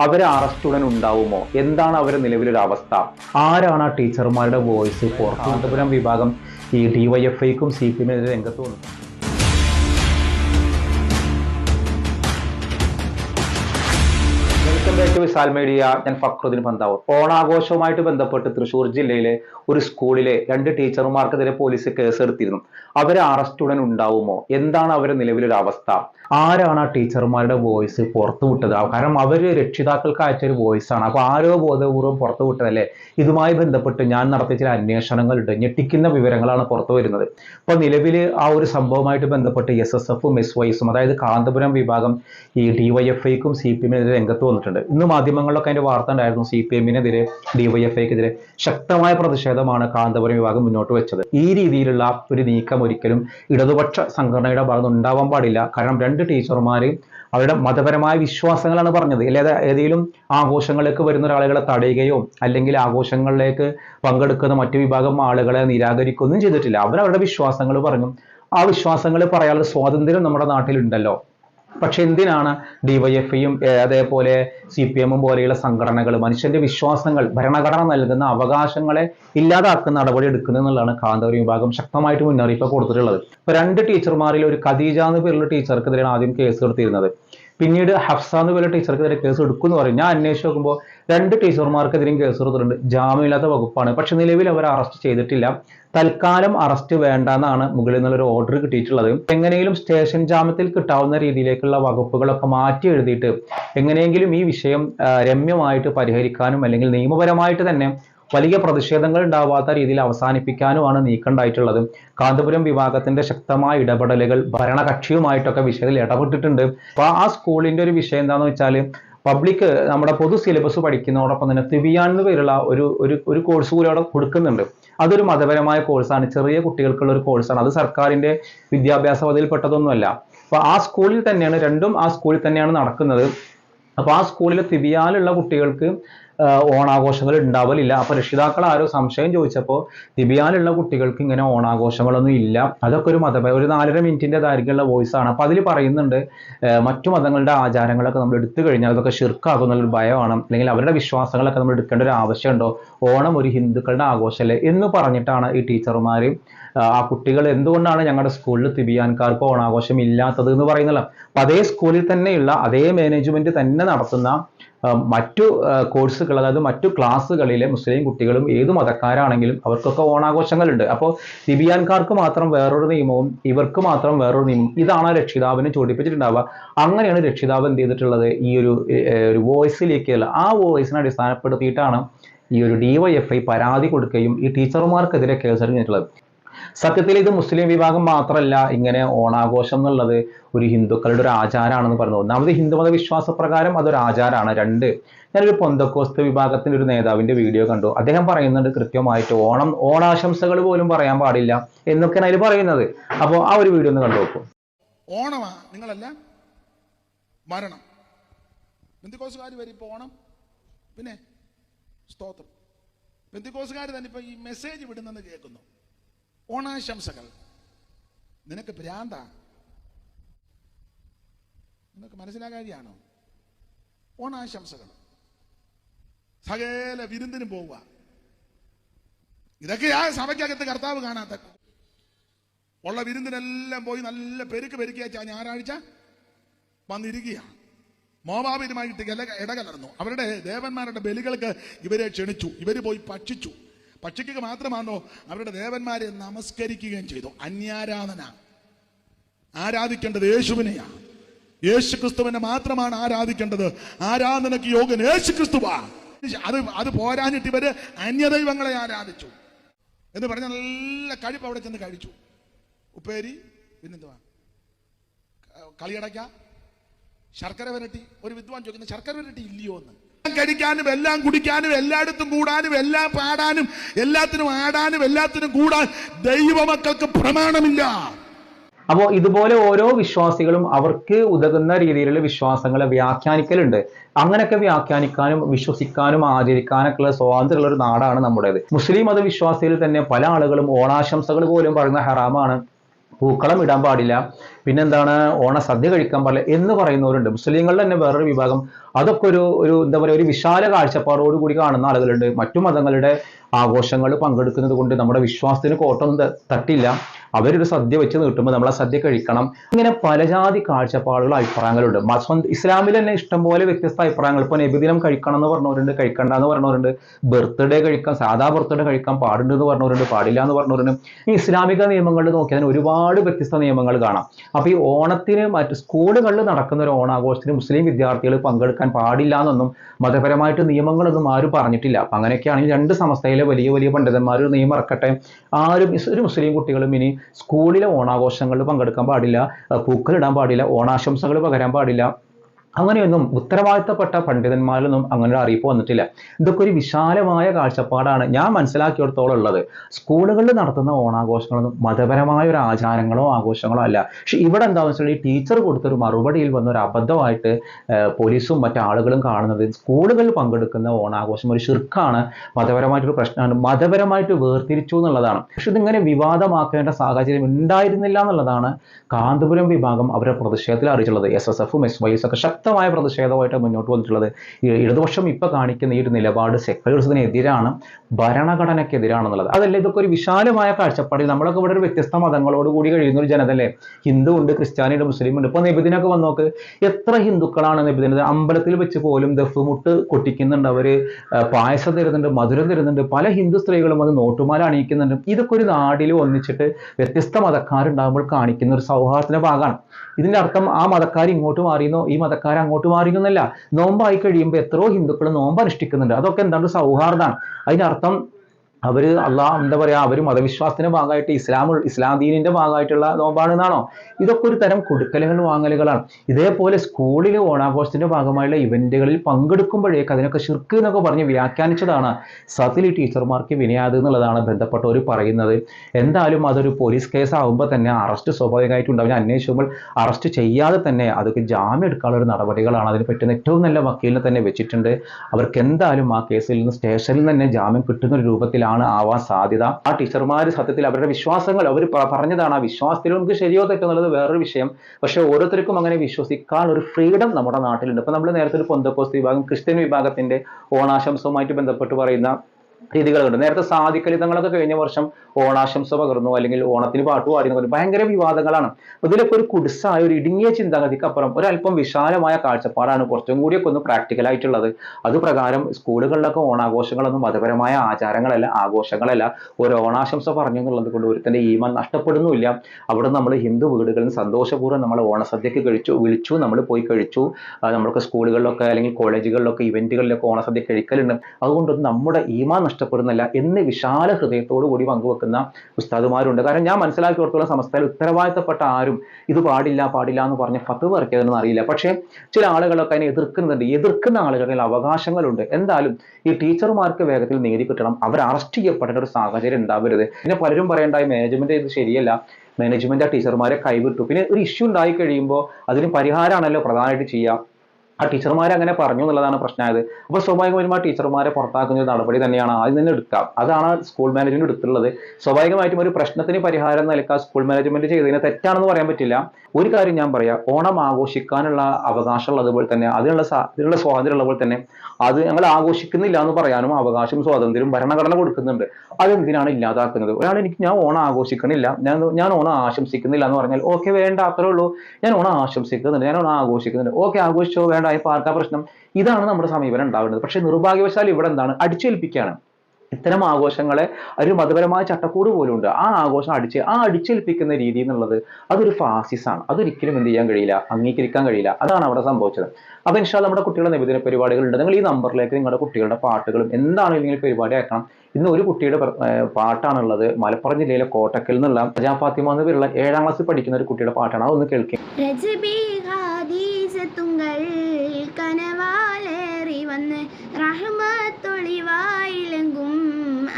അവരെ അറസ്റ്റ് ഉടൻ ഉണ്ടാവുമോ? എന്താണ് അവരുടെ നിലവിലൊരു അവസ്ഥ ആരാണ് ആ ടീച്ചർമാരുടെ വോയിസ് പുറത്തുപുരം വിഭാഗം ഈ ഡിവൈഎഫ്ഐക്കും സി പി എമ്മിനെതിരെ രംഗത്ത് വന്നു വെൽക്കം വിസാൽ മീഡിയ ഞാൻ ഫക്രുദ്ദീൻ പന്താവൂർ. ഓണാഘോഷവുമായിട്ട് ബന്ധപ്പെട്ട് തൃശൂർ ജില്ലയിലെ ഒരു സ്കൂളിലെ രണ്ട് ടീച്ചർമാർക്കെതിരെ പോലീസ് കേസെടുത്തിരുന്നു അവരെ അറസ്റ്റ് ഉടൻ ഉണ്ടാവുമോ? എന്താണ് അവരുടെ നിലവിലൊരു അവസ്ഥ? ആരാണ് ആ ടീച്ചർമാരുടെ വോയിസ് പുറത്തു വിട്ടത്? കാരണം അവർ രക്ഷിതാക്കൾക്ക് അയച്ചൊരു വോയിസ് ആണ്. അപ്പൊ ആരോ ബോധപൂർവം പുറത്തു വിട്ടതല്ലേ? ഇതുമായി ബന്ധപ്പെട്ട് ഞാൻ നടത്തിയ ചില അന്വേഷണങ്ങളുണ്ട്. ഞെട്ടിക്കുന്ന വിവരങ്ങളാണ് പുറത്തു വരുന്നത്. ഇപ്പൊ നിലവിൽ ആ ഒരു സംഭവമായിട്ട് ബന്ധപ്പെട്ട് എസ് എസ് എഫും എസ് വൈസും അതായത് കാന്തപുരം വിഭാഗം ഈ ഡിവൈഎഫ്ഐക്കും സി പി എമ്മിനെതിരെ രംഗത്ത് വന്നിട്ടുണ്ട്. ഇന്ന് മാധ്യമങ്ങളിലൊക്കെ അതിന്റെ വാർത്ത ഉണ്ടായിരുന്നു. സി പി എമ്മിനെതിരെ ഡിവൈഎഫ്ഐക്കെതിരെ ശക്തമായ പ്രതിഷേധമാണ് കാന്തപുരം വിഭാഗം മുന്നോട്ട് വെച്ചത്. ഈ രീതിയിലുള്ള ഒരു നീക്കം ഒരിക്കലും ഇടതുപക്ഷ സംഘടനയുടെ ഭാഗത്ത് ഉണ്ടാവാൻ പാടില്ല. കാരണം രണ്ട് ടീച്ചർമാര് അവരുടെ മതപരമായ വിശ്വാസങ്ങളാണ് പറഞ്ഞത്. അല്ലാതെ ഏതെങ്കിലും ആഘോഷങ്ങളിലേക്ക് വരുന്ന ഒരാളുകളെ തടയുകയോ അല്ലെങ്കിൽ ആഘോഷങ്ങളിലേക്ക് പങ്കെടുക്കുന്ന മറ്റു വിഭാഗം ആളുകളെ നിരാകരിക്കുകയൊന്നും ചെയ്തിട്ടില്ല. അവരവരുടെ വിശ്വാസങ്ങൾ പറഞ്ഞു. ആ വിശ്വാസങ്ങൾ പറയാനുള്ള സ്വാതന്ത്ര്യം നമ്മുടെ നാട്ടിലുണ്ടല്ലോ. പക്ഷെ എന്തിനാണ് ഡിവൈഎഫ്ഐയും അതേപോലെ സി പി എമ്മും പോലെയുള്ള സംഘടനകൾ മനുഷ്യന്റെ വിശ്വാസങ്ങൾ ഭരണഘടന നൽകുന്ന അവകാശങ്ങളെ ഇല്ലാതാക്കുന്ന നടപടി എടുക്കുന്നത് എന്നുള്ളതാണ് കാന്തപുരം വിഭാഗം ശക്തമായിട്ട് മുന്നറിയിപ്പ് കൊടുത്തിട്ടുള്ളത്. ഇപ്പൊ രണ്ട് ടീച്ചർമാരിൽ ഒരു ഖദീജ എന്ന് പേരുള്ള ടീച്ചർക്കെതിരെയാണ് ആദ്യം കേസ് എടുത്തിരുന്നത്. പിന്നീട് ഹഫ്സ എന്ന് ടീച്ചർക്കെതിരെ കേസ് എടുക്കുമെന്ന് പറയും. ഞാൻ അന്വേഷിച്ച് നോക്കുമ്പോൾ രണ്ട് ടീച്ചർമാർക്കെതിരെയും കേസ് എടുത്തിട്ടുണ്ട്. ജാമ്യമില്ലാത്ത വകുപ്പാണ്. പക്ഷെ നിലവിൽ അവർ അറസ്റ്റ് ചെയ്തിട്ടില്ല. തൽക്കാലം അറസ്റ്റ് വേണ്ട എന്നാണ് മുകളിൽ നിന്നുള്ള ഒരു ഓർഡർ കിട്ടിയിട്ടുള്ളത്. എങ്ങനെയും സ്റ്റേഷൻ ജാമ്യത്തിൽ കിട്ടാവുന്ന രീതിയിലേക്കുള്ള വകുപ്പുകളൊക്കെ മാറ്റി എഴുതിയിട്ട് എങ്ങനെയെങ്കിലും ഈ വിഷയം രമ്യമായിട്ട് പരിഹരിക്കാനും അല്ലെങ്കിൽ നിയമപരമായിട്ട് തന്നെ വലിയ പ്രതിഷേധങ്ങൾ ഉണ്ടാവാത്ത രീതിയിൽ അവസാനിപ്പിക്കാനുമാണ് നീക്കണ്ടായിട്ടുള്ളത്. കാന്തപുരം വിഭാഗത്തിന്റെ ശക്തമായ ഇടപെടലുകൾ ഭരണകക്ഷിയുമായിട്ടൊക്കെ വിഷയത്തിൽ ഇടപെട്ടിട്ടുണ്ട്. അപ്പൊ ആ സ്കൂളിന്റെ ഒരു വിഷയം എന്താന്ന് വെച്ചാൽ പബ്ലിക് നമ്മുടെ പൊതു സിലബസ് പഠിക്കുന്നതോടൊപ്പം തന്നെ തിബിയാൻ എന്ന് പേരുള്ള ഒരു ഒരു ഒരു കോഴ്സ് കൂടി അവിടെ കൊടുക്കുന്നുണ്ട്. അതൊരു മതപരമായ കോഴ്സാണ്. ചെറിയ കുട്ടികൾക്കുള്ള ഒരു കോഴ്സാണ്. അത് സർക്കാരിന്റെ വിദ്യാഭ്യാസ പദ്ധതിയിൽപ്പെട്ടതൊന്നുമല്ല അപ്പൊ ആ സ്കൂളിൽ തന്നെയാണ് രണ്ടും ആ സ്കൂളിൽ തന്നെയാണ് നടക്കുന്നത്. അപ്പൊ ആ സ്കൂളിലെ തിവിയാലുള്ള കുട്ടികൾക്ക് ഓണാഘോഷങ്ങൾ ഉണ്ടാവലില്ല അപ്പൊ രക്ഷിതാക്കൾ ആരോ സംശയം ചോദിച്ചപ്പോൾ ദിബിയാലുള്ള കുട്ടികൾക്ക് ഇങ്ങനെ ഓണാഘോഷങ്ങളൊന്നും ഇല്ല. അതൊക്കെ ഒരു മതപര ഒരു നാലര മിനിറ്റിന്റെ ദൈർഘ്യമുള്ള വോയിസ് ആണ്. അപ്പൊ അതിൽ പറയുന്നുണ്ട് മറ്റു മതങ്ങളുടെ ആചാരങ്ങളൊക്കെ നമ്മൾ എടുത്തു കഴിഞ്ഞാൽ അതൊക്കെ ശിർക്കാകുന്ന ഒരു ഭയമാണ്. അല്ലെങ്കിൽ അവരുടെ വിശ്വാസങ്ങളൊക്കെ നമ്മൾ എടുക്കേണ്ട ഒരു ആവശ്യമുണ്ടോ? ഓണം ഒരു ഹിന്ദുക്കളുടെ ആഘോഷമല്ലേ? എന്ന് പറഞ്ഞിട്ടാണ് ഈ ടീച്ചർമാർ ആ കുട്ടികൾ എന്തുകൊണ്ടാണ് ഞങ്ങളുടെ സ്കൂളിൽ തിബിയാൻകാർക്ക് ഓണാഘോഷം ഇല്ലാത്തത് എന്ന് പറയുന്നില്ല അപ്പൊ അതേ സ്കൂളിൽ തന്നെയുള്ള അതേ മാനേജ്മെന്റ് തന്നെ നടത്തുന്ന മറ്റു കോഴ്സുകൾ അതായത് മറ്റു ക്ലാസ്സുകളിലെ മുസ്ലിം കുട്ടികളും ഏത് മതക്കാരാണെങ്കിലും അവർക്കൊക്കെ ഓണാഘോഷങ്ങളുണ്ട്. അപ്പോൾ ദിബിയാൻകാർക്ക് മാത്രം വേറൊരു നിയമവും ഇവർക്ക് മാത്രം വേറൊരു നിയമം ഇതാണ് രക്ഷിതാവിനെ ചോദിപ്പിച്ചിട്ടുണ്ടാവുക അങ്ങനെയാണ് രക്ഷിതാവ് എന്ത് ചെയ്തിട്ടുള്ളത്? ഈ ഒരു ഒരു വോയിസിലേക്കുള്ള ആ വോയിസിനെ അടിസ്ഥാനപ്പെടുത്തിയിട്ടാണ് ഈ ഒരു ഡി വൈ എഫ് ഐ പരാതി കൊടുക്കുകയും ഈ ടീച്ചർമാർക്കെതിരെ കേസെടുത്തിട്ടുള്ളത് സത്യത്തിൽ ഇത് മുസ്ലിം വിഭാഗം മാത്രമല്ല ഇങ്ങനെ ഓണാഘോഷം എന്നുള്ളത് ഒരു ഹിന്ദുക്കളുടെ ഒരു ആചാരമാണെന്ന് പറഞ്ഞു ഒന്നാമത് ഹിന്ദുമത വിശ്വാസ പ്രകാരം അതൊരു ആചാരമാണ്. രണ്ട് ഞാനൊരു പൊന്തക്കോസ്ത് വിഭാഗത്തിന്റെ ഒരു നേതാവിന്റെ വീഡിയോ കണ്ടു. അദ്ദേഹം പറയുന്നുണ്ട് കൃത്യമായിട്ട് ഓണം ഓണാശംസകൾ പോലും പറയാൻ പാടില്ല എന്നൊക്കെയാണ് അതിൽ പറയുന്നത്. അപ്പോൾ ആ ഒരു വീഡിയോ ഒന്ന് കണ്ടു നോക്കൂ. ഓണമാ? നിങ്ങളല്ല? മരണം. ബന്ധുക്കോസുകാർ വരും ഇപ്പോൾ ഓണം? പിന്നെ സ്തോത്രം. ബന്ധുക്കോസുകാർ തന്നെ ഇപ്പോൾ ഈ മെസ്സേജ് വിടുന്നെന്ന് കേൾക്കുന്നു. ഓണാശംസകൾ. നിനക്ക് ഭ്രാന്ത? നിനക്ക് മനസ്സിലാകാതെയാണോ ഓണാശംസകൾ. സകല വിരുന്നിനും പോവുക. ഇതൊക്കെയാ സഭയ്ക്കകത്ത് കർത്താവ് കാണാത്ത ഉള്ള വിരുന്നിനെല്ലാം പോയി നല്ല പെരുക്ക് പെരുക്കിയ ഞായറാഴ്ച വന്നിരിക്കുകയാണ് മോബാബിനുമായിട്ട് ഇടകലർന്നു. അവരുടെ ദേവന്മാരുടെ ബലികൾക്ക് ഇവരെ ക്ഷണിച്ചു. ഇവർ പോയി ഭക്ഷിച്ചു. ഭക്ഷിക്കുക മാത്രമാണോ അവരുടെ ദേവന്മാരെ നമസ്കരിക്കുകയും ചെയ്തു. അന്യാരാധന. ആരാധിക്കേണ്ടത് യേശുവിനെയാണ് യേശു ക്രിസ്തുവിനെ മാത്രമാണ് ആരാധിക്കേണ്ടത്. ആരാധനയ്ക്ക് യോഗ്യൻ യേശു ക്രിസ്തുവാ അത് അത് പോരാഞ്ഞിട്ട് ഇവർ അന്യദൈവങ്ങളെ ആരാധിച്ചു. എന്ന് പറഞ്ഞ നല്ല കഴിപ്പ് അവിടെ ചെന്ന് കഴിച്ചു. ഉപ്പേരി പിന്നെന്തുവാ? കളിയടയ്ക്ക. ശർക്കര വരട്ടി. ഒരു വിദ്വാൻ ചോദിക്കുന്ന ശർക്കര വരട്ടി ഇല്ലയോ എന്ന് കഴിക്കാനും എല്ലാം കുടിക്കാനും എല്ലായിടത്തും കൂടാനും എല്ലാം പാടാനും എല്ലാത്തിനും ആടാനും എല്ലാത്തിനും കൂടാൻ ദൈവമക്കൾക്ക് പ്രമാണമില്ല. അപ്പോൾ ഇതുപോലെ ഓരോ വിശ്വാസികളും അവർക്ക് ഉതകുന്ന രീതിയിലുള്ള വിശ്വാസങ്ങളെ വ്യാഖ്യാനിക്കലുണ്ട്. അങ്ങനെയൊക്കെ വ്യാഖ്യാനിക്കാനും വിശ്വസിക്കാനും ആചരിക്കാനൊക്കെ ഉള്ള സ്വാതന്ത്ര്യമുള്ള ഒരു നാടാണ് നമ്മുടേത്. മുസ്ലിം മതവിശ്വാസികളിൽ തന്നെ പല ആളുകളും ഓണാശംസകൾ പോലും പറയുന്ന ഹറാമാണ്. പൂക്കളം ഇടാൻ പാടില്ല. പിന്നെന്താണ്? ഓണ സദ്യ കഴിക്കാൻ പാടില്ല എന്ന് പറയുന്നവരുണ്ട്. മുസ്ലിങ്ങളിൽ തന്നെ വേറൊരു വിഭാഗം. അതൊക്കെ ഒരു ഒരു എന്താ പറയുക ഒരു വിശാല കാഴ്ചപ്പാടോട് കൂടി കാണുന്ന ആളുകളുണ്ട്. മറ്റു മതങ്ങളുടെ ആഘോഷങ്ങൾ പങ്കെടുക്കുന്നത് കൊണ്ട് നമ്മുടെ വിശ്വാസത്തിന് കോട്ടൊന്നും തട്ടില്ല. അവരൊരു സദ്യ വെച്ച് നീട്ടുമ്പോൾ നമ്മൾ ആ സദ്യ കഴിക്കണം. ഇങ്ങനെ പലജാതി കാഴ്ചപ്പാടുകൾ അഭിപ്രായങ്ങളുണ്ട്. മസ്വന്ത് ഇസ്ലാമിൽ തന്നെ ഇഷ്ടംപോലെ വ്യത്യസ്ത അഭിപ്രായങ്ങൾ. ഇപ്പോൾ നബിദിനം കഴിക്കണം എന്ന് പറഞ്ഞവരുണ്ട് കഴിക്കണ്ട എന്ന് പറഞ്ഞവരുണ്ട്. ബർത്ത്ഡേ കഴിക്കാം സാധാ ബർത്ത്ഡേ കഴിക്കാൻ പാടുണ്ട് എന്ന് പറഞ്ഞവരുണ്ട് പാടില്ല എന്ന് പറഞ്ഞവരുണ്ട്. ഈ ഇസ്ലാമിക നിയമങ്ങളിൽ നോക്കിയാൽ ഒരുപാട് വ്യത്യസ്ത നിയമങ്ങൾ കാണാം. അപ്പോൾ ഈ ഓണത്തിന് മറ്റ് സ്കൂളുകളിൽ നടക്കുന്ന ഒരു ഓണാഘോഷത്തിന് മുസ്ലിം വിദ്യാർത്ഥികൾ പങ്കെടുക്കാൻ പാടില്ല എന്നൊന്നും മതപരമായിട്ട് നിയമങ്ങളൊന്നും ആരും പറഞ്ഞിട്ടില്ല. അപ്പൊ അങ്ങനെയൊക്കെയാണെങ്കിൽ രണ്ട് സമസ്തയിലെ വലിയ വലിയ പണ്ഡിതന്മാർ നിയമം ഇറക്കട്ടെ. ആരും ഒരു മുസ്ലിം കുട്ടികളും ഇനി സ്കൂളിലെ ഓണാഘോഷങ്ങളിൽ പങ്കെടുക്കാൻ പാടില്ല പൂക്കളിടാൻ പാടില്ല ഓണാശംസകൾ പകരാൻ പാടില്ല. അങ്ങനെയൊന്നും ഉത്തരവാദിത്തപ്പെട്ട പണ്ഡിതന്മാരിലൊന്നും അങ്ങനെ ഒരു അറിയിപ്പ് വന്നിട്ടില്ല. ഇതൊക്കെ ഒരു വിശാലമായ കാഴ്ചപ്പാടാണ് ഞാൻ മനസ്സിലാക്കിയിടത്തോളം ഉള്ളത്. സ്കൂളുകളിൽ നടത്തുന്ന ഓണാഘോഷങ്ങളൊന്നും മതപരമായ ഒരു ആചാരങ്ങളോ ആഘോഷങ്ങളോ അല്ല. പക്ഷെ ഇവിടെ എന്താണെന്ന് വെച്ചാൽ ഈ ടീച്ചർ കൊടുത്തൊരു മറുപടിയിൽ വന്ന ഒരു അബദ്ധമായിട്ട് പോലീസും മറ്റാളുകളും കാണുന്നത് സ്കൂളുകളിൽ പങ്കെടുക്കുന്ന ഓണാഘോഷം ഒരു ഷിർക്കാണ് മതപരമായിട്ടൊരു പ്രശ്നമാണ് മതപരമായിട്ട് വേർതിരിച്ചു എന്നുള്ളതാണ്. പക്ഷെ ഇതിങ്ങനെ വിവാദമാക്കേണ്ട സാഹചര്യം ഉണ്ടായിരുന്നില്ല എന്നുള്ളതാണ് കാന്തപുരം വിഭാഗം അവരുടെ പ്രതിഷേധത്തിൽ അറിയിച്ചുള്ളത് എസ് എസ് എഫും എസ് വൈ ഒക്കെ ശക്തമായ പ്രതിഷേധമായിട്ട് മുന്നോട്ട് വന്നിട്ടുള്ളത്. ഇടതുപക്ഷം ഇപ്പൊ കാണിക്കുന്ന ഈ ഒരു നിലപാട് സെക്യുലറിസത്തിനെതിരാണ് ഭരണഘടനക്കെതിരാണെന്നുള്ളത്. അതല്ല ഇതൊക്കെ ഒരു വിശാലമായ കാഴ്ചപ്പാടിൽ നമ്മളൊക്കെ ഇവിടെ ഒരു വ്യത്യസ്ത മതങ്ങളോട് കൂടി കഴിയുന്ന ഒരു ജനതല്ലേ ഹിന്ദു ഉണ്ട് ക്രിസ്ത്യാനി ഉണ്ട് മുസ്ലിം ഉണ്ട്. ഇപ്പൊ നിബിദിനൊക്കെ വന്ന് നോക്ക് എത്ര ഹിന്ദുക്കളാണ് നിബിദിനത് അമ്പലത്തിൽ വെച്ച് പോലും ദഫ്മുട്ട് കൊട്ടിക്കുന്നുണ്ട്. അവർ പായസം തരുന്നുണ്ട് മധുരം തരുന്നുണ്ട്. പല ഹിന്ദു സ്ത്രീകളും അത് നോട്ടുമാല അണിയിക്കുന്നുണ്ട്. ഇതൊക്കെ ഒരു നാടിൽ ഒന്നിച്ചിട്ട് വ്യത്യസ്ത മതക്കാരുണ്ടാകുമ്പോൾ കാണിക്കുന്ന ഒരു സൗഹാർദ്ദത്തിന്റെ ഭാഗമാണ്. ഇതിന്റെ അർത്ഥം ആ മതക്കാർ ഇങ്ങോട്ട് മാറിയെന്നോ ഈ മതക്കാർ അങ്ങോട്ട് മാറിക്കുന്നില്ല നോമ്പായി കഴിയുമ്പോൾ എത്രയോ ഹിന്ദുക്കൾ നോമ്പ് അനുഷ്ഠിക്കുന്നുണ്ട് അതൊക്കെ എന്താണ് സൗഹാർദ്ദമാണ്. അതിനർത്ഥം അവർ അള്ളാഹ് എന്താ പറയാ അവർ മതവിശ്വാസത്തിന്റെ ഭാഗമായിട്ട് ഇസ്ലാം ഇസ്ലാം ദീനിന്റെ ഭാഗമായിട്ടുള്ള നോമ്പാണെന്നാണോ? ഇതൊക്കെ ഒരു തരം കൊടുക്കലുകൾ വാങ്ങലുകളാണ്. ഇതേപോലെ സ്കൂളിൽ ഓണാഘോഷത്തിന്റെ ഭാഗമായുള്ള ഇവന്റുകളിൽ പങ്കെടുക്കുമ്പോഴേക്ക് അതിനൊക്കെ ഷിർക്ക് എന്നൊക്കെ പറഞ്ഞ് വ്യാഖ്യാനിച്ചതാണ് സതിൽ ടീച്ചർമാർക്ക് വിനയാത് എന്നുള്ളതാണ് ബന്ധപ്പെട്ടവർ പറയുന്നത്. എന്തായാലും അതൊരു പോലീസ് കേസ് തന്നെ അറസ്റ്റ് സ്വാഭാവികമായിട്ടുണ്ടാവും. ഞാൻ അന്വേഷിക്കുമ്പോൾ അറസ്റ്റ് ചെയ്യാതെ തന്നെ അതൊക്കെ ജാമ്യം എടുക്കാനുള്ള ഒരു നടപടികളാണ് അതിന് പറ്റുന്ന ഏറ്റവും നല്ല വക്കീലിനെ തന്നെ വെച്ചിട്ടുണ്ട്. അവർക്ക് എന്തായാലും ആ കേസിൽ നിന്ന് സ്റ്റേഷനിൽ തന്നെ ജാമ്യം കിട്ടുന്ന ഒരു രൂപത്തിലാണ് ആവാൻ സാധ്യത? ആ ടീച്ചർമാർ സത്യത്തിൽ അവരുടെ വിശ്വാസങ്ങൾ അവർ പറഞ്ഞതാണ്. ആ വിശ്വാസത്തിൽ നമുക്ക് ശരിയോ തെറ്റോ എന്നുള്ളത് വേറൊരു വിഷയം. പക്ഷെ ഓരോരുത്തർക്കും അങ്ങനെ വിശ്വസിക്കാൻ ഒരു ഫ്രീഡം നമ്മുടെ നാട്ടിലുണ്ട്. ഇപ്പൊ നമ്മൾ നേരത്തെ ഒരു പൊന്തക്കോസ് വിഭാഗം ക്രിസ്ത്യൻ വിഭാഗത്തിന്റെ ഓണാശംസവുമായിട്ട് ബന്ധപ്പെട്ട് പറയുന്ന രീതികളുണ്ട് നേരത്തെ സാധിക്കലിതങ്ങളൊക്കെ കഴിഞ്ഞ വർഷം ഓണാശംസ പകർന്നു അല്ലെങ്കിൽ ഓണത്തിന് പാട്ട് പാടി എന്ന് പറഞ്ഞു. ഭയങ്കര വിവാദങ്ങളാണ്. ഇതിലൊക്കെ ഒരു കുടിസായ ഒരു ഇടുങ്ങിയ ചിന്താഗതിക്ക് അപ്പുറം ഒരല്പം വിശാലമായ കാഴ്ചപ്പാടാണ് കുറച്ചും കൂടിയൊക്കെ ഒന്ന് പ്രാക്ടിക്കൽ ആയിട്ടുള്ളത്. അത് പ്രകാരം സ്കൂളുകളിലൊക്കെ ഓണാഘോഷങ്ങളൊന്നും മതപരമായ ആചാരങ്ങളല്ല ആഘോഷങ്ങളല്ല. ഒരു ഓണാശംസ പറഞ്ഞു എന്നുള്ളത് കൊണ്ട് ഒരുത്തന്റെ ഈമൻ നഷ്ടപ്പെടുന്നുമില്ല. അവിടെ നമ്മൾ ഹിന്ദു വീടുകളിൽ സന്തോഷപൂർവം നമ്മൾ ഓണസദ്യക്ക് കഴിച്ചു വിളിച്ചു നമ്മൾ പോയി കഴിച്ചു. നമ്മൾക്ക് സ്കൂളുകളിലൊക്കെ അല്ലെങ്കിൽ കോളേജുകളിലൊക്കെ ഇവന്റുകളിലൊക്കെ ഓണസദ്യ കഴിക്കലുണ്ട്. അതുകൊണ്ടൊന്നും നമ്മുടെ ഈമാൻ നഷ്ടപ്പെടുന്നില്ല എന്ന് വിശാല ഹൃദയത്തോടു കൂടി പങ്കുവെക്കുന്ന ഉസ്താദുമാരുണ്ട്. കാരണം ഞാൻ മനസ്സിലാക്കിയിടത്തോളം സംസ്ഥയിൽ ഉത്തരവാദിത്തപ്പെട്ട ആരും ഇത് പാടില്ല പാടില്ല എന്ന് പറഞ്ഞ് ഫത്ത് പറിക്കാതൊന്നും അറിയില്ല. പക്ഷേ ചില ആളുകളൊക്കെ അതിനെ എതിർക്കുന്നുണ്ട്. എതിർക്കുന്ന ആളുകളിൽ അവകാശങ്ങളുണ്ട്. എന്തായാലും ഈ ടീച്ചർമാർക്ക് വേഗത്തിൽ നീതി കിട്ടണം. അവർ അറസ്റ്റ് ചെയ്യപ്പെടേണ്ട ഒരു സാഹചര്യം ഉണ്ടാവരുത്. പിന്നെ പലരും പറയേണ്ടായി മാനേജ്മെന്റ് ഇത് ശരിയല്ല. മാനേജ്മെന്റ് ആ ടീച്ചർമാരെ കൈവിട്ടു. പിന്നെ ഒരു ഇഷ്യൂ ഉണ്ടായി കഴിയുമ്പോൾ അതിന് പരിഹാരമാണല്ലോ പ്രധാനമായിട്ട് ചെയ്യുക ആ ടീച്ചർമാർ അങ്ങനെ പറഞ്ഞു എന്നുള്ളതാണ് പ്രശ്നമായത്. അപ്പോൾ സ്വാഭാവികമായിട്ടും ആ ടീച്ചർമാരെ പുറത്താക്കുന്ന ഒരു നടപടി തന്നെയാണ് ആദ്യം തന്നെ എടുക്കാം അതാണ് സ്കൂൾ മാനേജ്മെന്റ് എടുത്തുള്ളത് സ്വാഭാവികമായിട്ടും ഒരു പ്രശ്നത്തിന് പരിഹാരം നൽകാൻ സ്കൂൾ മാനേജ്മെന്റ് ചെയ്തതിന് തെറ്റാണെന്ന് പറയാൻ പറ്റില്ല. ഒരു കാര്യം ഞാൻ പറയാം. ഓണം ആഘോഷിക്കാനുള്ള അവകാശമുള്ളത് ഉള്ളതുപോലെ തന്നെ അതിനുള്ള അതിനുള്ള സ്വാതന്ത്ര്യം ഉള്ള പോലെ തന്നെ അത് ഞങ്ങൾ ആഘോഷിക്കുന്നില്ല എന്ന് പറയാനും അവകാശം സ്വാതന്ത്ര്യവും ഭരണഘടന കൊടുക്കുന്നുണ്ട്. അതെന്തിനാണ് ഇല്ലാതാക്കുന്നത്? ഒരാൾ എനിക്ക് ഞാൻ ഓണം ആഘോഷിക്കണില്ല ഞാൻ ഞാൻ ഓണം ആശംസിക്കുന്നില്ല എന്ന് പറഞ്ഞാൽ ഓക്കെ വേണ്ട അത്രേ ഉള്ളൂ. ഞാൻ ഓണം ആശംസിക്കുന്നുണ്ട് ഞാൻ ഓണം ആഘോഷിക്കുന്നുണ്ട്. ഓക്കെ ആഘോഷിച്ചോ വേണ്ട ഇപ്പൊ ആർക്കാ പ്രശ്നം. ഇതാണ് നമ്മുടെ സമീപനം ഉണ്ടാകുന്നത്. പക്ഷേ നിർഭാഗ്യവശാൽ ഇവിടെ എന്താണ്? അടിച്ചേൽപ്പിക്കുകയാണ്. ഇത്തരം ആഘോഷങ്ങളെ ഒരു മതപരമായ ചട്ടക്കൂട് പോലും ഉണ്ട്. ആ ആഘോഷം അടിച്ച് ആ അടിച്ചേൽപ്പിക്കുന്ന രീതി എന്നുള്ളത് അതൊരു ഫാസിസാണ്. അതൊരിക്കലും എന്ത് ചെയ്യാൻ കഴിയില്ല. അംഗീകരിക്കാൻ കഴിയില്ല. അതാണ് അവിടെ സംഭവിച്ചത്. അപ്പൊ ഇൻഷാൽ നമ്മുടെ കുട്ടികളുടെ പരിപാടികൾ പരിപാടികളുണ്ട്. നിങ്ങൾ ഈ നമ്പറിലേക്ക് നിങ്ങളുടെ കുട്ടികളുടെ പാട്ടുകളും എന്താണ് ഇല്ലെങ്കിൽ പരിപാടി ആക്കണം ഇന്ന് ഒരു കുട്ടിയുടെ പാട്ടാണുള്ളത്. മലപ്പുറം ജില്ലയിലെ കോട്ടക്കൽ നിന്നുള്ള പ്രജാ ഫാത്തിമ എന്ന് പേരുള്ള ഏഴാം ക്ലാസ്സിൽ പഠിക്കുന്ന ഒരു കുട്ടിയുടെ പാട്ടാണ്. അതൊന്ന് കേൾക്കുക രജബീഹാദീസത്തുങ്കൾ കനവാലേറി വന്ന് റഹ്മത്തൊളിവായിലെങ്കും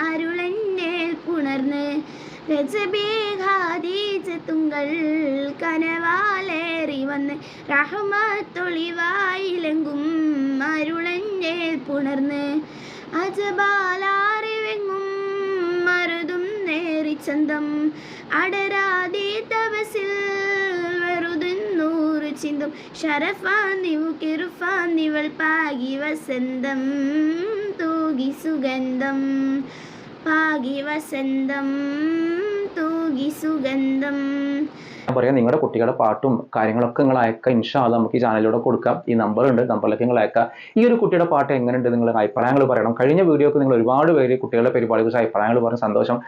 അരുളന്റെ പുണർന്ന്. രജബീഹാദീസത്തുങ്കൾ കനവാലേറി വന്ന് റഹ്മത്തൊളിവായിലെങ്കും അരുളന്റെ പുണർന്ന്. അജബാലാറിവെങ്ങും മരുതും നേറി ചന്തം അടരാതെ തപസിൽ ചിന്തും നിവൾ പാകി വസന്തം തൂകി സുഗന്ധം പാകി വസന്തം തൂകി സുഗന്ധം. പറയാം നിങ്ങളുടെ കുട്ടികളുടെ പാട്ടും കാര്യങ്ങളൊക്കെ നിങ്ങൾ അയക്കാം ഇൻഷാല്ല നമുക്ക് ഈ ചാനലിലൂടെ കൊടുക്കാം. ഈ നമ്പർ ഉണ്ട് നമ്പറിലേക്ക് നിങ്ങൾ അയക്കാം ഈ ഒരു കുട്ടിയുടെ പാട്ട് എങ്ങനെയുണ്ട്? നിങ്ങൾ അഭിപ്രായങ്ങൾ പറയണം. കഴിഞ്ഞ വീഡിയോക്ക് നിങ്ങൾ ഒരുപാട് പേര് കുട്ടികളുടെ പരിപാടികൾ അഭിപ്രായങ്ങൾ പറഞ്ഞ സന്തോഷം.